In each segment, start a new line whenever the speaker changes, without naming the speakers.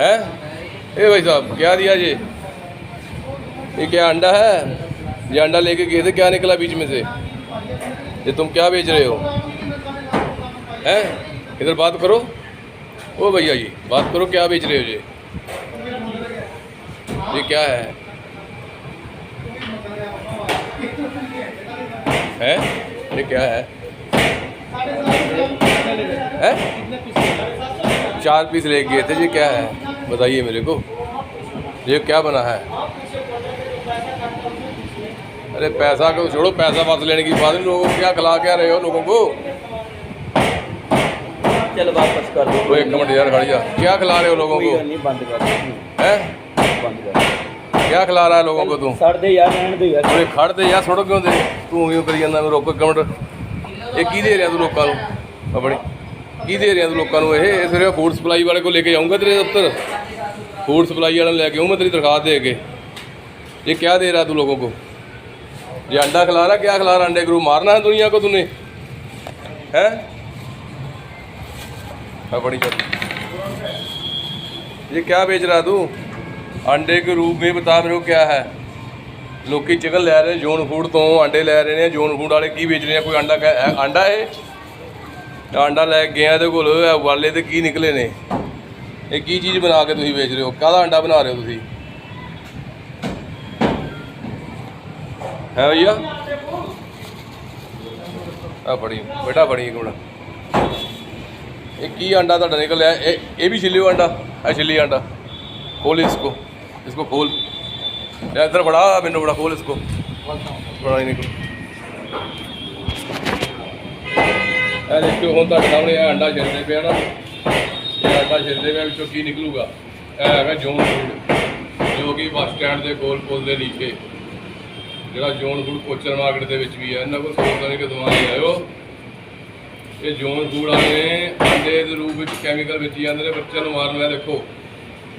है? ए भाई साहब, क्या दिया ये ये क्या अंडा है? ये अंडा लेके गए थे, क्या निकला बीच में से? ये तुम क्या बेच रहे हो? हैं? इधर बात करो। ओ भैया जी, बात करो, क्या बेच रहे हो जी? ये क्या है? है? ये क्या है? है? चार पीस ले गए थे ये क्या है? बताइए मेरे को ये क्या बना है अरे पैसा को छोड़ो पैसा वापस लेने की बात नहीं लोगों को क्या खिला क्या रहे हो लोगों को
चल वापस कर दो
वो एक मिनट यार खड़ जा क्या खिला रहे हो लोगों
कोई
को
गल नहीं बंद कर दो
है
बंद कर दो।
क्या खिला रहा है लोगों को तू
ਛੱਡ ਦੇ ਯਾਰ ਰਹਿਣ ਦੇ ਯਾਰ
ਉਰੇ ਖੜ ਦੇ ਯਾਰ ਸੁੱਟ ਕਿਉਂ ਦੇ ਤੂੰ ਇਉਂ ਕਰੀ ਜਾਂਦਾ ਮੈਂ ਰੁਕ ਇੱਕ ਮਿੰਟ ਇਹ ਕੀ ਦੇ ਰਿਹਾ ਤੂੰ ਲੋਕਾਂ ਨੂੰ ਆਪਣੀ ਕੀ ਦੇ ਰਿਹਾ ਤੂੰ ਲੋਕਾਂ ਨੂੰ ਇਹ ਇਹ ਸਿਰਫ ਫੂਡ ਸਪਲਾਈ ਵਾਲੇ ਕੋਲ ਲੈ ਕੇ ਜਾਊਂਗਾ ਤੇਰੇ ਦਫ਼ਤਰ फूड सप्लाई वाला लेके हूँ मैं तेरी दरख्वास्त दे के ये क्या दे रहा है तू लोगों को ये अंडा खिला ਖਿਲਾ क्या खिला रहा अंडे गुरु मारना है दुनिया को तूने है बड़ी ये क्या बेच रहा तू ਅੰਡੇ ਦੇ ਰੂਪ ਵਿੱਚ ਬਤਾ ਮੈਨੂੰ ਕਿਆ ਹੈ? ਲੋਕੀ ਚਿਕਨ ਲੈ ਰਹੇ ਜੋਨ ਫੂਡ ਤੋਂ ਅੰਡੇ ਲੈ ਰਹੇ ਨੇ, ਜੋਨ ਫੂਡ ਵਾਲੇ ਕੀ ਵੇਚ ਰਹੇ ਆ? ਕੋਈ ਅੰਡਾ ਅੰਡਾ ਇਹ? ਅੰਡਾ ਲੈ ਗਿਆ ਇਹਦੇ ਕੋਲ ਵਾਲੇ ਤੇ ਕੀ ਨਿਕਲੇ ਨੇ? ਇਹ ਕੀ ਚੀਜ਼ ਬਣਾ ਕੇ ਤੁਸੀਂ ਵੇਚ ਰਹੇ ਹੋ? ਕਾਹਦਾ ਅੰਡਾ ਬਣਾ ਰਹੇ ਹੋ ਤੁਸੀਂ? ਹੈ ਭਈਆ? ਆ ਫੜੀ, ਬੇਟਾ ਫੜੀ ਇੱਕ ਇਹ ਕੀ ਅੰਡਾ ਤੁਹਾਡਾ ਨਿਕਲ ਇਹ ਇਹ ਵੀ ਛਿੱਲਿਓ ਅੰਡਾ? ਆ ਛਿੱਲੀ ਅੰਡਾ? ਖੋਲ ਇਸਕੋ ਇਸਕੋ ਖੋਲ। ਇਹ ਇਧਰ ਬੜਾ ਮੈਨੂੰ ਬੜਾ ਖੋਲ ਇਸਕੋ। ਬੜਾ ਹੀ ਨਿਕਲ ਇਹ ਦੇਖੋ ਹੁਣ ਤੁਹਾਡੇ ਸਾਹਮਣੇ ਇਹ ਅੰਡਾ ਛਿੱਲਦੇ ਪਿਆ ਨਾ। ਅੰਡਾ ਛਿਲਦੇ ਪਿਆ ਵਿੱਚੋਂ ਕੀ ਨਿਕਲੂਗਾ? ਇਹ ਹੈਗਾ ਜੋਨ ਫੂਡ ਜੋ ਕਿ ਬੱਸ ਸਟੈਂਡ ਦੇ ਕੋਲ ਪੁਲ ਦੇ ਨੀਚੇ। ਜਿਹੜਾ ਜੋਨ ਫੂਡ ਕੋਚਰ ਮਾਰਕੀਟ ਦੇ ਵਿੱਚ ਵੀ ਹੈ ਇਹਨਾਂ ਕੋਲ ਸੋਚਦਾ ਨਹੀਂ ਕਿ ਦਵਾਈ ਆਇਓ ਇਹ ਜੋਨ ਫੂਡ ਵਾਲੇ ਨੇ ਅੰਡੇ ਦੇ ਰੂਪ ਵਿੱਚ ਕੈਮੀਕਲ ਵੇਚੀ ਜਾਂਦੇ ਨੇ ਬੱਚਿਆਂ ਨੂੰ ਮਾਰਨ ਵਾਲਾ ਦੇਖੋ।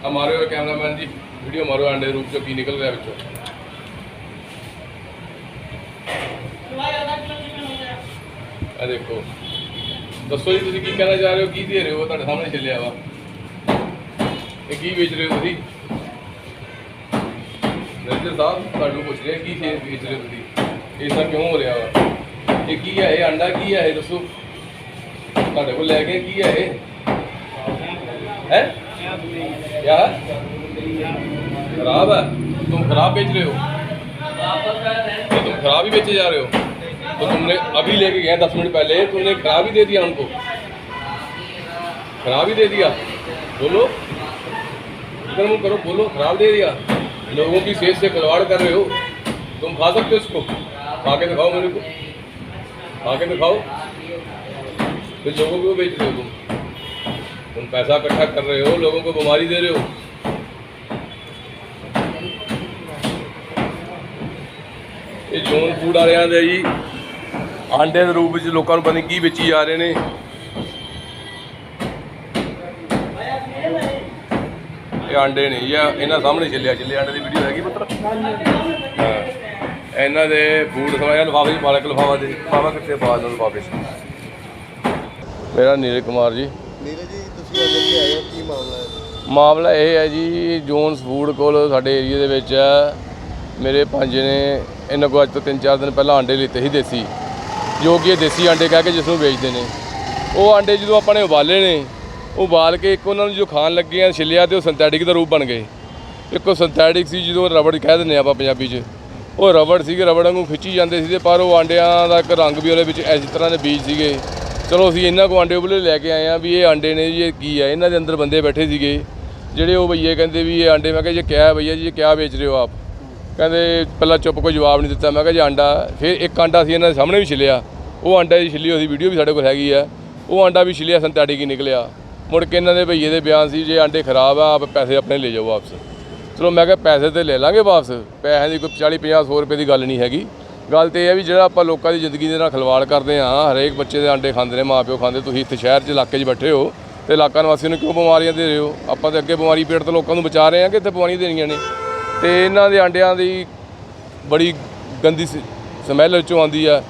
ਆ ਮਾਰਿਓ ਹੋਏ ਕੈਮਰਾਮੈਨ ਜੀ ਵੀਡੀਓ ਮਾਰੋ ਅੰਡੇ ਦੇ ਰੂਪ ਚੋਂ ਕੀ ਨਿਕਲ ਰਿਹਾ ਵਿੱਚੋਂ। ਆ ਦੇਖੋ। ਦੱਸੋ ਜੀ, ਤੁਸੀਂ ਕੀ ਕਹਿਣਾ ਚਾਹ ਰਹੇ ਹੋ? ਕੀ ਦੇ ਰਹੇ ਹੋ? ਤੁਹਾਡੇ ਸਾਹਮਣੇ ਛਿੱਲਿਆ ਵਾ। ਇਹ ਕੀ ਵੇਚ ਰਹੇ ਹੋ ਤੁਸੀਂ? ਰਜਿਸਟਰ ਸਾਹਿਬ ਤੁਹਾਨੂੰ ਪੁੱਛ ਰਿਹਾ, ਕੀ ਸ਼ੇਅਰ ਵੇਚ ਰਹੇ ਹੋ ਤੁਸੀਂ? ਇਹ ਸਭ ਕਿਉਂ ਹੋ ਰਿਹਾ ਵਾ? ਇਹ ਕੀ ਹੈ ਇਹ ਅੰਡਾ ਕੀ ਹੈ ਇਹ ਦੱਸੋ। ਤੁਹਾਡੇ ਕੋਲ ਲੈ ਕੇ ਕੀ ਹੈ ਇਹ? ਹੈ? ਯਾ ਖਰਾਬ ਹੈ ਤੂੰ ਖਰਾਬ ਵੇਚ ਰਹੇ ਹੋ? ਤੁਮ ਖਰਾਬ ਹੀ ਵੇਚੇ ਜਾ ਰਹੇ ਹੋ। तो तुमने अभी लेके गए दस मिनट पहले तो तुमने खराब ही दे दिया हमको। खराब ही दे दिया? बोलो। इधर मुँह करो, बोलो, खराब दे दिया। लोगों की सेहत से खिलवाड़ कर रहे हो। तुम खा सकते हो उसको खा के दिखाओ मेरे को। खा के दिखाओ। फिर लोगों को बेच रहे हो तुम? तुम पैसा इकट्ठा कर रहे हो, लोगों को बीमारी दे रहे हो। ये जोन फ़ूड वाले जी ਆਂਡੇ ਦੇ ਰੂਪ ਵਿੱਚ ਲੋਕਾਂ ਨੂੰ ਪਤਾ ਨਹੀਂ ਕੀ ਵੇਚੀ ਜਾ ਰਹੇ ਨੇ। ਇਹ ਆਂਡੇ ਨੇ ਜਾਂ ਇਹਨਾਂ ਸਾਹਮਣੇ ਚੱਲਿਆ ਚੱਲੇ ਆਂਡੇ ਦੀ ਵੀਡੀਓ ਹੈਗੀ ਪੁੱਤਰ। ਹਾਂ। ਇਹਨਾਂ ਦੇ ਫੂਡ ਸਮਾਇਆ ਲਫਾਫੇ 'ਚ ਪਾਲਕ ਲਫਾਫਾ ਦੇ ਪਾਵਾ ਕਿੱਥੇ ਪਾ ਦੋ ਲਫਾਫੇ ਮੇਰਾ ਨੀਰਜ ਕੁਮਾਰ ਜੀ।
ਨੀਰਜ ਜੀ ਤੁਸੀਂ ਅੱਜ ਇੱਥੇ ਆਏ ਹੋ ਕੀ ਮਾਮਲਾ ਹੈ?
ਮਾਮਲਾ ਇਹ ਹੈ ਜੀ ਜੋਨਸ ਫੂਡ ਕੋਲ ਸਾਡੇ ਏਰੀਆ ਦੇ ਵਿੱਚ ਮੇਰੇ ਪੰਜ ਨੇ ਇਹਨਾਂ ਕੋਲ ਅੱਜ ਤੋਂ 3-4 ਦਿਨ ਪਹਿਲਾਂ ਆਂਡੇ ਲਿੱਤੇ ਸੀ ਦੇਸੀ। ਜੋ ਕਿ ਇਹ ਦੇਸੀ ਆਂਡੇ ਕਹਿ ਕੇ ਜਿਸ ਨੂੰ ਵੇਚਦੇ ਨੇ। ਉਹ ਆਂਡੇ ਜਦੋਂ ਆਪਾਂ ਨੇ ਉਬਾਲੇ ਨੇ, ਉਬਾਲ ਕੇ ਇੱਕ ਉਹਨਾਂ ਨੂੰ ਜੋ ਖਾਣ ਲੱਗੇ ਆ, ਛਿੱਲਿਆ ਤੇ ਉਹ ਸਿੰਥੈਟਿਕ ਦਾ ਰੂਪ ਬਣ ਗਏ। ਇੱਕ ਉਹ ਸਿੰਥੈਟਿਕ ਸੀ ਜਦੋਂ ਰਬੜ ਕਹਿ ਦਿੰਦੇ ਆਪਾਂ ਪੰਜਾਬੀ 'ਚ। ਉਹ ਰਬੜ ਸੀਗੇ, ਰਬੜ ਵਾਂਗੂ ਖਿੱਚੀ ਜਾਂਦੇ ਸੀ ਤੇ ਪਰ ਉਹ ਆਂਡਿਆਂ ਦਾ ਇੱਕ ਰੰਗ ਵੀ ਉਹਦੇ ਵਿੱਚ ਇਸ ਤਰ੍ਹਾਂ ਦੇ ਬੀਜ ਸੀਗੇ। ਚਲੋ ਅਸੀਂ ਇਹਨਾਂ ਕੋ ਆਂਡੇ ਉਬਲੇ ਲੈ ਕੇ ਆਏ ਆ ਵੀ ਇਹ ਆਂਡੇ ਨੇ ਜੀ, ਇਹ ਕੀ ਹੈ ਇਹਨਾਂ ਦੇ ਅੰਦਰ ਬੰਦੇ ਬੈਠੇ ਸੀਗੇ। ਜਿਹੜੇ ਉਹ ਭਈਏ ਕਹਿੰਦੇ ਵੀ ਇਹ ਆਂਡੇ, ਮੈਂ ਕਿਹਾ ਜੀ ਕਿਆ ਹੈ ਭਈਆ ਜੀ, ਇਹ ਕਿਆ ਵੇਚ ਰਹੇ ਹੋ ਆਪ? ਕਹਿੰਦੇ ਪਹਿਲਾਂ ਚੁੱਪ ਕੋਈ ਜਵਾਬ ਨਹੀਂ ਦਿੱਤਾ, ਮੈਂ ਕਿਹਾ ਜੀ ਆਂਡਾ। ਫਿਰ ਇੱਕ ਆਂਡਾ ਸੀ, ਇਹਨਾਂ ਦੇ ਸਾਹਮਣੇ ਵੀ ਛਿਲਿਆ। ਉਹ ਆਂਡਾ ਦੀ ਛਿੱਲੀ ਹੋਈ ਵੀਡੀਓ ਵੀ ਸਾਡੇ ਕੋਲ ਹੈਗੀ ਆ। ਉਹ ਆਂਡਾ ਵੀ ਛਿੱਲਿਆ ਸਿੰਥੈਟਿਕ ਹੀ ਨਿਕਲਿਆ। ਮੁੜ ਕੇ ਇਹਨਾਂ ਦੇ ਭਈਏ ਦੇ ਬਿਆਨ ਸੀ, ਜੇ ਆਂਡੇ ਖਰਾਬ ਆ, ਆਪ ਪੈਸੇ ਆਪਣੇ ਲੈ ਜਾਓ ਵਾਪਸ। ਚਲੋ ਮੈਂ ਕਿਹਾ ਪੈਸੇ ਤੇ ਲੈ ਲਾਂਗੇ ਵਾਪਸ। ਪੈਸੇ ਦੀ ਕੋਈ 40 50 100 ਰੁਪਏ ਦੀ ਗੱਲ ਨਹੀਂ ਹੈਗੀ। ਗੱਲ ਤੇ ਇਹ ਹੈ ਵੀ ਜਿਹੜਾ ਆਪਾਂ ਲੋਕਾਂ ਦੀ ਜ਼ਿੰਦਗੀ ਦੇ ਨਾਲ ਖਿਲਵਾੜ ਕਰਦੇ ਆ ਹਰੇਕ ਬੱਚੇ ਦੇ ਆਂਡੇ ਖਾਂਦੇ ਨੇ, ਮਾਪਿਓ ਖਾਂਦੇ, ਤੁਸੀਂ ਇੱਥੇ ਸ਼ਹਿਰ 'ਚ ਇਲਾਕੇ 'ਚ ਬੈਠੇ ਹੋ ਤੇ ਇਲਾਕਾ ਨਿਵਾਸੀਆਂ ਨੂੰ ਕਿਉਂ ਬਿਮਾਰੀਆਂ ਦੇ ਰਹੇ ਹੋ? ਆਪਾਂ ਤੇ ਅੱਗੇ ਬਿਮਾਰੀ ਪੇਟ ਤੋਂ ਲੋਕਾਂ ਨੂੰ ਬਚਾ ਰਹੇ ਆ ਕਿ ਇੱਥੇ ਬਿਮਾਰੀਆਂ ਦੇਣੀਆਂ ਨੇ? ਤੇ ਇਹਨਾਂ ਦੇ ਆਂਡਿਆਂ ਦੀ ਬੜੀ ਗੰਦੀ ਸਮੈਲ 'ਚੋਂ ਆਉਂਦੀ ਆ।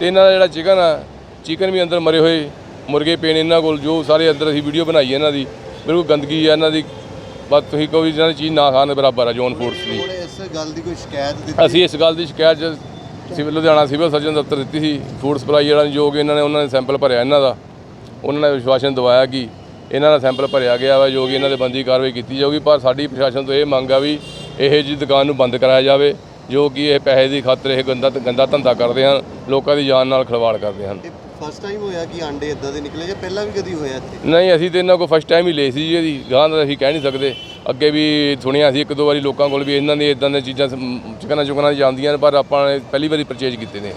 ਤੇ ਇਹਨਾਂ ਦਾ ਜਿਹੜਾ ਚਿਕਨ ਆ ਚਿਕਨ ਵੀ ਅੰਦਰ ਮਰੇ ਹੋਏ ਮੁਰਗੇ ਪੇਨ ਇਹਨਾਂ ਕੋਲ ਜੋ ਸਾਰੇ ਅੰਦਰ ਅਸੀਂ ਵੀਡੀਓ ਬਣਾਈ ਹੈ ਇਹਨਾਂ ਦੀ ਬਿਲਕੁਲ ਗੰਦਗੀ ਆ ਇਹਨਾਂ ਦੀ। ਬਸ ਤੁਸੀਂ ਕੋਈ ਇਹਨਾਂ ਦੀ ਚੀਜ਼ ਨਾ ਖਾਣ ਦੇ ਬਰਾਬਰ ਆ ਜੋਨ ਫੂਡਸ ਦੀ।
ਇਸ ਗੱਲ ਦੀ ਕੋਈ ਸ਼ਿਕਾਇਤ ਦਿੱਤੀ?
ਅਸੀਂ ਇਸ ਗੱਲ ਦੀ ਸ਼ਿਕਾਇਤ ਜ- ਸਿਵਲ ਲੁਧਿਆਣਾ ਸਿਵਲ ਸਰਜਨ ਦਫ਼ਤਰ ਦਿੱਤੀ ਸੀ। ਫੂਡ ਸਪਲਾਈ ਜਿਹੜਾ ਜੋ ਕਿ ਇਹਨਾਂ ਨੇ ਉਹਨਾਂ ਨੇ ਸੈਂਪਲ ਭਰਿਆ ਇਹਨਾਂ ਦਾ। ਉਹਨਾਂ ਨੇ ਵਿਸ਼ਵਾਸਨ ਦਵਾਇਆ ਕਿ ਇਹਨਾਂ ਦਾ ਸੈਂਪਲ ਭਰਿਆ ਗਿਆ ਵਾ ਜੋ ਕਿ ਇਹਨਾਂ ਦੇ ਬੰਦੀ ਕਾਰਵਾਈ ਕੀਤੀ ਜਾਊਗੀ। ਪਰ ਸਾਡੀ ਪ੍ਰਸ਼ਾਸਨ ਤੋਂ ਇਹ ਮੰਗ ਆ ਵੀ ਇਹ ਜੀ ਦੁਕਾਨ ਨੂੰ ਬੰਦ ਕਰਾਇਆ ਜਾਵੇ। ਜੋ ਕਿ ਇਹ ਪੈਸੇ ਦੀ ਖਾਤਰ ਇਹ ਗੰਦਾ ਗੰਦਾ ਧੰਦਾ ਕਰਦੇ ਹਨ ਲੋਕਾਂ ਦੀ ਜਾਨ ਨਾਲ ਖਿਲਵਾੜ ਕਰਦੇ ਹਨ।
ਫਸਟ ਟਾਈਮ ਹੋਇਆ ਕਿ ਆਂਡੇ ਇਦਾਂ ਦੇ ਨਿਕਲੇ ਜਾਂ ਪਹਿਲਾਂ ਵੀ ਕਦੀ ਹੋਇਆ ਇੱਥੇ?
ਨਹੀਂ ਅਸੀਂ ਤੇ ਇਹਨਾਂ ਕੋਲ ਫਸਟ ਟਾਈਮ ਹੀ ਲਈ ਸੀ ਜੀ ਇਹਦੀ ਗਾਂ ਦਾ ਅਸੀਂ ਕਹਿ ਨਹੀਂ ਸਕਦੇ। ਅੱਗੇ ਵੀ ਸੁਣਿਆ ਸੀ ਇੱਕ ਦੋ ਵਾਰੀ ਲੋਕਾਂ ਕੋਲ ਵੀ ਇਹਨਾਂ ਦੀ ਇਦਾਂ ਦੀਆਂ ਚੀਜ਼ਾਂ ਚਿਕਨਾਂ ਚੁਕਨਾਂ ਜਾਂਦੀਆਂ ਨੇ ਪਰ ਆਪਾਂ ਨੇ ਪਹਿਲੀ ਵਾਰੀ ਪਰਚੇਜ ਕੀਤੇ ਨੇ।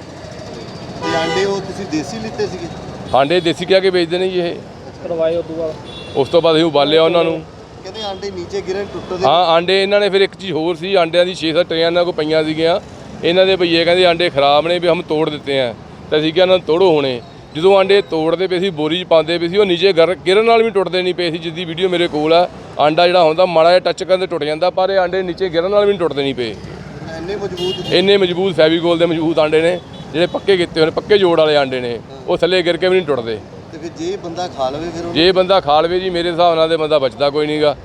ਤੇ ਆਂਡੇ ਉਹ ਤੁਸੀਂ ਦੇਸੀ ਲਿੱਤੇ ਸੀਗੇ?
ਆਂਡੇ ਦੇਸੀ ਕਿਹਾ ਕੇ ਵੇਚਦੇ ਨੇ ਜੀ ਇਹ?
ਕਰਵਾਏ ਉਦੋਂ ਬਾਅਦ।
ਉਸ ਤੋਂ ਬਾਅਦ ਅਸੀਂ ਉਬਾਲਿਆ ਉਹਨਾਂ ਨੂੰ।
ਕਹਿੰਦੇ ਆਂਡੇ ਨੀਚੇ ਗਿਰੇ ਟੁੱਟਦੇ
ਹਾਂ ਆਂਡੇ ਇਹਨਾਂ ਨੇ ਫਿਰ ਇੱਕ ਚੀਜ਼ ਹੋਰ ਸੀ ਆਂਡਿਆਂ ਦੀ 6-7 ਟਰੇਆਂ ਇਹਨਾਂ ਕੋਲ ਪਈਆਂ ਸੀਗੀਆਂ। ਇਹਨਾਂ ਦੇ ਭਈਏ ਕਹਿੰਦੇ ਆਂਡੇ ਖਰਾਬ ਨੇ ਵੀ ਹਮ ਤੋੜ ਦਿੱਤੇ ਆ ਤੇ ਅਸੀਂ ਕਿਹਾ ਇਹਨਾਂ ਨੂੰ ਤੋੜੋ ਹੋਣੇ। ਜਦੋਂ ਆਂਡੇ ਤੋੜਦੇ ਪਏ ਸੀ ਬੋਰੀ 'ਚ ਪਾਉਂਦੇ ਪਏ ਸੀ ਉਹ ਨੀਚੇ ਗਰ ਗਿਰਨ ਨਾਲ ਵੀ ਟੁੱਟਦੇ ਨਹੀਂ ਪਏ ਸੀ ਜਿੱਦੀ ਵੀਡੀਓ ਮੇਰੇ ਕੋਲ ਆ। ਆਂਡਾ ਜਿਹੜਾ ਹੁੰਦਾ ਮਾੜਾ ਜਿਹਾ ਟੱਚ ਕਰਨ ਤੇ ਟੁੱਟ ਜਾਂਦਾ ਪਰ ਇਹ ਆਂਡੇ ਨੀਚੇ ਗਿਰਨ ਨਾਲ ਵੀ ਨਹੀਂ ਟੁੱਟਦੇ ਨਹੀਂ ਪਏ।
ਇੰਨੇ ਮਜ਼ਬੂਤ
ਇੰਨੇ ਮਜ਼ਬੂਤ ਫੈਵੀਕੋਲ ਦੇ ਮਜ਼ਬੂਤ ਆਂਡੇ ਨੇ ਜਿਹੜੇ ਪੱਕੇ ਕੀਤੇ ਹੋਏ ਨੇ ਪੱਕੇ ਜੋੜ ਵਾਲੇ ਆਂਡੇ ਨੇ ਉਹ ਥੱਲੇ ਗਿਰ ਕੇ ਵੀ ਨਹੀਂ ਟੁੱਟਦੇ।
ਜੇ ਬੰਦਾ ਖਾ ਲਵੇ ਫਿਰ
ਜੇ ਬੰਦਾ ਖਾ ਲਵੇ ਜੀ ਮੇਰੇ ਹਿਸਾਬ ਨਾਲ ਤੇ ਬੰਦਾ ਬਚਦਾ ਕੋਈ ਨਹੀਂਗਾ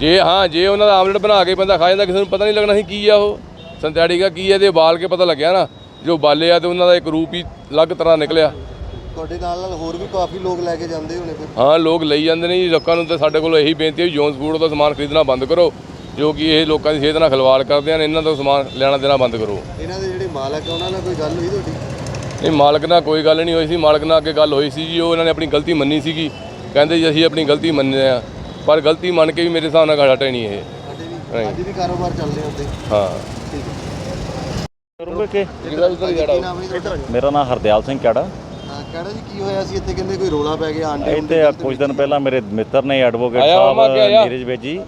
ਜੇ ਹਾਂ ਜੇ ਉਹਨਾਂ ਦਾ ਆਮਲੇਟ ਬਣਾ ਕੇ ਬੰਦਾ ਖਾ ਜਾਂਦਾ ਕਿਸੇ ਨੂੰ ਪਤਾ ਨਹੀਂ ਲੱਗਣਾ ਸੀ ਕੀ ਆ ਉਹ। ਆ ਕੀ ਆ ਤੇ ਉਬਾਲ ਕੇ ਪਤਾ ਲੱਗਿਆ ਨਾ। ਜੋ ਉਬਾਲੇ ਆ ਤੇ ਉਹਨਾਂ ਦਾ ਇੱਕ ਰੂਪ ਹੀ ਅਲੱਗ ਤਰ੍ਹਾਂ ਨਿਕਲਿਆ।
ਤੁਹਾਡੇ ਨਾਲ ਨਾਲ ਹੋਰ ਵੀ ਕਾਫੀ ਲੋਕ ਲੈ ਕੇ ਜਾਂਦੇ ਹੋਣੇ ਫਿਰ।
ਹਾਂ ਲੋਕ ਲਈ ਜਾਂਦੇ ਨੇ ਜੀ ਲੋਕਾਂ ਨੂੰ ਤੇ ਸਾਡੇ ਕੋਲ ਇਹੀ ਬੇਨਤੀ ਹੈ ਵੀ ਜੋਨਸ ਫੂਡ ਦਾ ਸਮਾਨ ਖਰੀਦਣਾ ਬੰਦ ਕਰੋ। ਜੋ ਕਿ ਇਹ ਲੋਕਾਂ ਦੀ ਸਿਹਤ ਨਾਲ ਖਿਲਵਾੜ ਕਰਦੇ ਹਨ ਇਹਨਾਂ ਤੋਂ ਸਮਾਨ ਲੈਣਾ ਦੇਣਾ ਬੰਦ ਕਰੋ।
ਇਹਨਾਂ ਦੇ ਜਿਹੜੇ ਮਾਲਕ ਆ ਉਹਨਾਂ ਨਾਲ ਕੋਈ ਗੱਲ ਹੋਈ ਤੁਹਾਡੀ?
ਇਹ ਮਾਲਕ ਨਾਲ ਕੋਈ ਗੱਲ ਨਹੀਂ ਹੋਈ ਸੀ ਮਾਲਕ ਨਾਲ ਅੱਗੇ ਗੱਲ ਹੋਈ ਸੀ ਜੀ ਉਹ ਇਹਨਾਂ ਨੇ ਆਪਣੀ ਗਲਤੀ ਮੰਨੀ ਸੀਗੀ। ਕਹਿੰਦੇ ਜੀ ਅਸੀਂ ਆਪਣੀ ਗਲਤੀ ਮੰਨਦੇ ਆ ਪਰ ਗਲਤੀ ਮੰਨ ਕੇ ਵੀ ਮੇਰੇ ਹਿਸਾਬ ਨਾਲ ਘਾਟਾ ਨਹੀਂ ਇਹ।
ਅੱਜ ਵੀ ਕਾਰੋਬਾਰ ਚੱਲਦੇ ਹੁੰਦੇ
ਹਾਂ।
ਠੀਕ ਹੈ।
ਕਰੋਗੇ ਕਿ?
ਜਿਹੜਾ? ਉਧਰ
ਮੇਰਾ ਨਾਮ ਹਰਦਿਆਲ ਸਿੰਘ ਕਿਹੜਾ
ਹਾਂ, ਕਹਿਣਾ ਜੀ ਕੀ ਹੋਇਆ ਸੀ? ਇੱਥੇ ਕਹਿੰਦੇ ਕੋਈ ਰੋਲਾ ਪੈ ਗਿਆ ਆਂਡੇ
ਇੱਥੇ ਆ ਕੁਝ ਦਿਨ ਪਹਿਲਾਂ ਮੇਰੇ ਮਿੱਤਰ ਨੇ ਐਡਵੋਕੇਟ
ਆਇਆ
ਸਾਹਿਬ
ਮਾਮਾ ਕਿ ਆਇਆ?
ਨੀਰਜ ਬੇਜੀ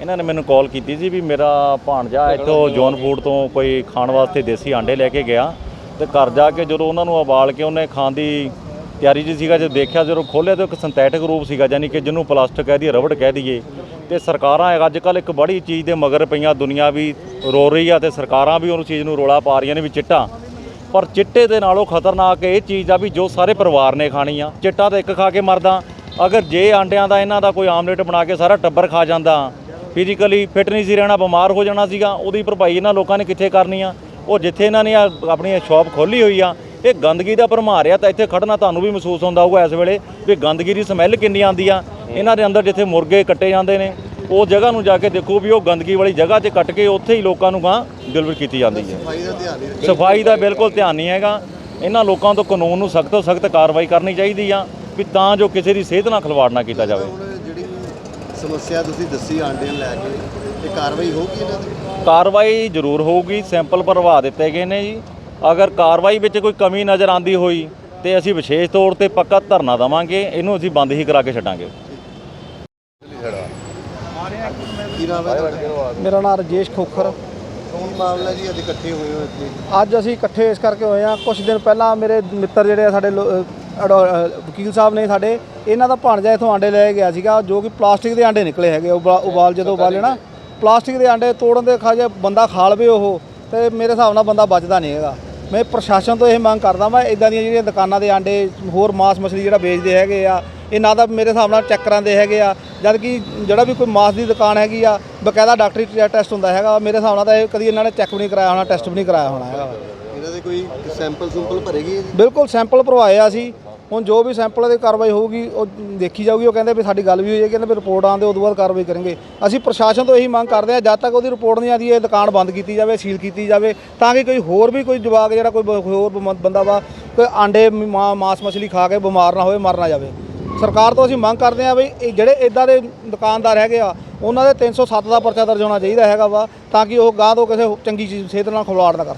ਇਹਨਾਂ ਨੇ ਮੈਨੂੰ ਕਾਲ ਕੀਤੀ ਸੀ ਵੀ ਮੇਰਾ ਭਾਣਜਾ ਇੱਥੋਂ ਜੋਨ ਫੂਡ ਤੋਂ ਕੋਈ ਖਾਣ ਵਾਸਤੇ ਦੇਸੀ ਆਂਡੇ ਲੈ ਕੇ ਗਿਆ। ਤੇ ਘਰ ਜਾ ਕੇ ਜਦੋਂ ਉਹਨਾਂ ਨੂੰ ਉਬਾਲ ਕੇ ਉਹਨੇ ਖਾਣ ਦੀ ਤਿਆਰੀ ਜੀ ਸੀਗਾ, ਜਦ ਦੇਖਿਆ, ਜਦੋਂ ਖੋਲ੍ਹਿਆ ਤਾਂ ਇੱਕ ਸਿੰਥੈਟਿਕ ਰੂਪ ਸੀਗਾ, ਯਾਨੀ ਕਿ ਜਿਹਨੂੰ ਪਲਾਸਟਿਕ ਕਹਿ ਦਈਏ, ਰਬੜ ਕਹਿ ਦਈਏ। ਤੇ ਸਰਕਾਰਾਂ ਅੱਜ ਕੱਲ ਇੱਕ ਬੜੀ ਚੀਜ਼ ਦੇ ਮਗਰ ਪਈਆਂ, ਦੁਨੀਆ ਵੀ ਰੋ ਰਹੀ ਆ ਤੇ ਸਰਕਾਰਾਂ ਵੀ ਉਹਨੂੰ ਚੀਜ਼ ਨੂੰ ਰੋਲਾ ਪਾ ਰਹੀਆਂ ਨੇ ਵੀ ਚਿੱਟਾ। ਪਰ ਚਿੱਟੇ ਦੇ ਨਾਲੋਂ ਖਤਰਨਾਕ ਇਹ ਚੀਜ਼ ਆ ਵੀ ਜੋ ਸਾਰੇ ਪਰਿਵਾਰ ਨੇ ਖਾਣੀ ਆ। ਚਿੱਟਾ ਤਾਂ ਇੱਕ ਖਾ ਕੇ ਮਰਦਾ। ਅਗਰ ਜੇ ਆਂਡਿਆਂ ਦਾ, ਇਹਨਾਂ ਦਾ ਕੋਈ ਆਮਲੇਟ ਬਣਾ ਕੇ ਸਾਰਾ ਟੱਬਰ ਖਾ ਜਾਂਦਾ ਫਿਜ਼ੀਕਲੀ ਫਿਟ ਨਹੀਂ ਸੀ ਰਹਿਣਾ, ਬਿਮਾਰ ਹੋ ਜਾਣਾ ਸੀਗਾ, ਉਹਦੀ ਭਰਪਾਈ ਇਹਨਾਂ ਲੋਕਾਂ ਨੇ ਕਿੱਥੇ ਕਰਨੀ ਆ? ਉਹ ਜਿੱਥੇ ਇਹਨਾਂ ਨੇ ਆਪਣੀ ਸ਼ਾਪ ਖੋਲੀ ਹੋਈ ਆ ਇਹ ਗੰਦਗੀ ਦਾ ਭਰਮਾਰ ਆ ਤਾਂ ਇੱਥੇ ਖੜਨਾ ਤੁਹਾਨੂੰ ਵੀ ਮਹਿਸੂਸ ਹੁੰਦਾ ਹੋਊਗਾ ਇਸ ਵੇਲੇ ਵੀ ਗੰਦਗੀ ਦੀ ਸਮੈਲ ਕਿੰਨੀ ਆਉਂਦੀ ਆ। ਇਹਨਾਂ ਦੇ ਅੰਦਰ ਜਿੱਥੇ ਮੁਰਗੇ ਕੱਟੇ ਜਾਂਦੇ ਨੇ ਉਹ ਜਗ੍ਹਾ ਨੂੰ ਜਾ ਕੇ ਦੇਖੋ ਵੀ ਉਹ ਗੰਦਗੀ ਵਾਲੀ ਜਗ੍ਹਾ ਤੇ ਕੱਟ ਕੇ ਉੱਥੇ ਹੀ ਲੋਕਾਂ ਨੂੰ ਗਾਂ ਡਿਲੀਵਰ ਕੀਤੀ ਜਾਂਦੀ ਹੈ।
ਸਫ਼ਾਈ ਦਾ
ਬਿਲਕੁਲ ਧਿਆਨ ਨਹੀਂ ਹੈਗਾ। ਇਹਨਾਂ ਲੋਕਾਂ ਤੋਂ ਕਾਨੂੰਨ ਨੂੰ ਸਖਤ ਤੋਂ ਸਖਤ ਕਾਰਵਾਈ ਕਰਨੀ ਚਾਹੀਦੀ ਆ ਵੀ ਤਾਂ ਜੋ ਕਿਸੇ ਦੀ ਸਿਹਤ ਨਾਲ ਖਿਲਵਾੜ ਨਾ ਕੀਤਾ ਜਾਵੇ।
ਜਿਹੜੀ ਸਮੱਸਿਆ ਤੁਸੀਂ ਦੱਸੀ ਆਂਡਿਆਂ ਲੈ ਕੇ ਇਹ ਕਾਰਵਾਈ ਹੋਊਗੀ ਇਹਨਾਂ ਦੀ
ਕਾਰਵਾਈ ਜ਼ਰੂਰ ਹੋਊਗੀ ਸੈਂਪਲ ਭਰਵਾ ਦਿੱਤੇ ਗਏ ਨੇ ਜੀ। ਅਗਰ ਕਾਰਵਾਈ ਵਿੱਚ ਕੋਈ ਕਮੀ ਨਜ਼ਰ ਆਂਦੀ ਹੋਈ ਤੇ ਅਸੀਂ ਵਿਸ਼ੇਸ਼ ਤੌਰ ਤੇ ਪੱਕਾ ਧਰਨਾ ਦੇਵਾਂਗੇ ਇਹਨੂੰ ਅਸੀਂ ਬੰਦ ਹੀ ਕਰਾ ਕੇ ਛੱਡਾਂਗੇ।
ਕੀ ਨਾਮ ਹੈ ਤੁਹਾਡਾ?
ਮੇਰਾ ਨਾਮ ਰਜੇਸ਼ ਖੋਖਰ।
ਕੀ ਮਾਮਲਾ ਜੀ? ਅੱਜ ਇਕੱਠੇ ਹੋਏ ਹੋ ਇੱਥੇ?
ਅੱਜ ਅਸੀਂ ਇਕੱਠੇ ਇਸ ਕਰਕੇ ਹੋਏ ਆ ਕੁਝ ਦਿਨ ਪਹਿਲਾਂ ਮੇਰੇ ਮਿੱਤਰ ਜਿਹੜੇ ਆ ਸਾਡੇ ਲੋ- ਅਹ ਅਡੋ- ਅਹ ਵਕੀਲ ਸਾਹਿਬ ਨੇ ਸਾਡੇ ਇਹਨਾਂ ਦਾ ਭਾਣਜਾ ਇਥੋਂ ਆਂਡੇ ਲੈ ਗਿਆ ਸੀਗਾ ਜੋ ਕਿ ਪਲਾਸਟਿਕ ਦੇ ਆਂਡੇ ਨਿਕਲੇ ਹੈਗੇ ਉਬਾ- ਉਬਾਲ ਜਦੋਂ ਉਬਾਲੇ ਨਾ ਪਲਾਸਟਿਕ ਦੇ ਆਂਡੇ ਤੋੜਨ ਦੇ ਖਾ ਜੇ ਬੰਦਾ ਖਾ ਲਵੇ ਉਹ ਤੇ ਮੇਰੇ ਹਿਸਾਬ ਨਾਲ ਬੰਦਾ ਬਚਦਾ ਨਹੀਂ ਹੈਗਾ। ਮੈਂ ਪ੍ਰਸ਼ਾਸਨ ਤੋਂ ਇਹ ਮੰਗ ਕਰਦਾ ਮੈਂ ਇਦਾਂ ਦੀਆਂ ਜਿਹੜੀਆਂ ਦੁਕਾਨਾਂ ਦੇ ਆਂਡੇ ਹੋਰ ਮਾਸ ਮਛਲੀ ਜਿਹੜਾ ਵੇਚਦੇ ਹੈਗੇ ਆ ਇਹ ਨਾ ਤਾਂ ਮੇਰੇ ਹਿਸਾਬ ਨਾਲ ਚੈੱਕ ਕਰਾਉਂਦੇ ਹੈਗੇ ਆ ਜਦ ਕਿ ਜਿਹੜਾ ਵੀ ਕੋਈ ਮਾਸ ਦੀ ਦੁਕਾਨ ਹੈਗੀ ਆ ਬਕਾਇਦਾ ਡਾਕਟਰੀ ਟੈਸਟ ਹੁੰਦਾ ਹੈਗਾ ਮੇਰੇ ਹਿਸਾਬ ਨਾਲ ਤਾਂ ਇਹ ਕਦੀ ਇਹਨਾਂ ਨੇ ਚੈੱਕ ਵੀ ਨਹੀਂ ਕਰਾਇਆ ਹੋਣਾ ਟੈਸਟ ਵੀ ਨਹੀਂ ਕਰਾਇਆ ਹੋਣਾ ਹੈਗਾ।
ਇਹਨਾਂ ਦੇ ਕੋਈ ਸੈਂਪਲ ਸੁੰਪਲ ਭਰੇਗੀ
ਬਿਲਕੁਲ ਸੈਂਪਲ ਭਰਵਾਏ ਆ ਅਸੀਂ ਹੁਣ ਜੋ ਵੀ ਸੈਂਪਲ ਦੀ ਕਾਰਵਾਈ ਹੋਊਗੀ, ਉਹ ਦੇਖੀ ਜਾਊਗੀ, ਉਹ ਕਹਿੰਦੇ ਵੀ ਸਾਡੀ ਗੱਲ ਵੀ ਹੋਈ ਹੈ, ਕਹਿੰਦੇ ਵੀ ਰਿਪੋਰਟ ਆਉਂਦੇ ਉਦੋਂ ਬਾਅਦ ਕਾਰਵਾਈ ਕਰਾਂਗੇ। ਅਸੀਂ ਪ੍ਰਸ਼ਾਸਨ ਤੋਂ ਇਹੀ ਮੰਗ ਕਰਦੇ ਹਾਂ, ਜਦ ਤੱਕ ਉਹਦੀ ਰਿਪੋਰਟ ਨਹੀਂ ਆਉਂਦੀ, ਇਹ ਦੁਕਾਨ ਬੰਦ ਕੀਤੀ ਜਾਵੇ, ਸੀਲ ਕੀਤੀ ਜਾਵੇ, ਤਾਂ ਕਿ ਕੋਈ ਹੋਰ ਵੀ ਕੋਈ ਜਵਾਕ ਜਿਹੜਾ ਕੋਈ ਹੋਰ ਬੰਦਾ ਵਾ, ਕੋਈ ਆਂਡੇ ਮਾ- ਮਾਸ ਮਛਲੀ ਖਾ ਕੇ ਬਿਮਾਰ ਨਾ ਹੋਵੇ, ਮਰ ਨਾ ਜਾਵੇ। ਸਰਕਾਰ ਤੋਂ ਅਸੀਂ ਮੰਗ ਕਰਦੇ ਹਾਂ ਵੀ ਜਿਹੜੇ ਇਦਾਂ ਦੇ ਦੁਕਾਨਦਾਰ ਹੈਗੇ ਆ, ਉਹਨਾਂ ਦੇ 307 ਦਾ ਪਰਚਾ ਦਰਜ ਹੋਣਾ ਚਾਹੀਦਾ ਹੈਗਾ ਵਾ, ਤਾਂ ਕਿ ਉਹ ਗਾਹ ਤੋਂ ਕਿਸੇ ਚੰਗੀ ਚੀਜ਼, ਸਿਹਤ ਨਾਲ ਖਿਲਵਾੜ ਨਾ ਕਰ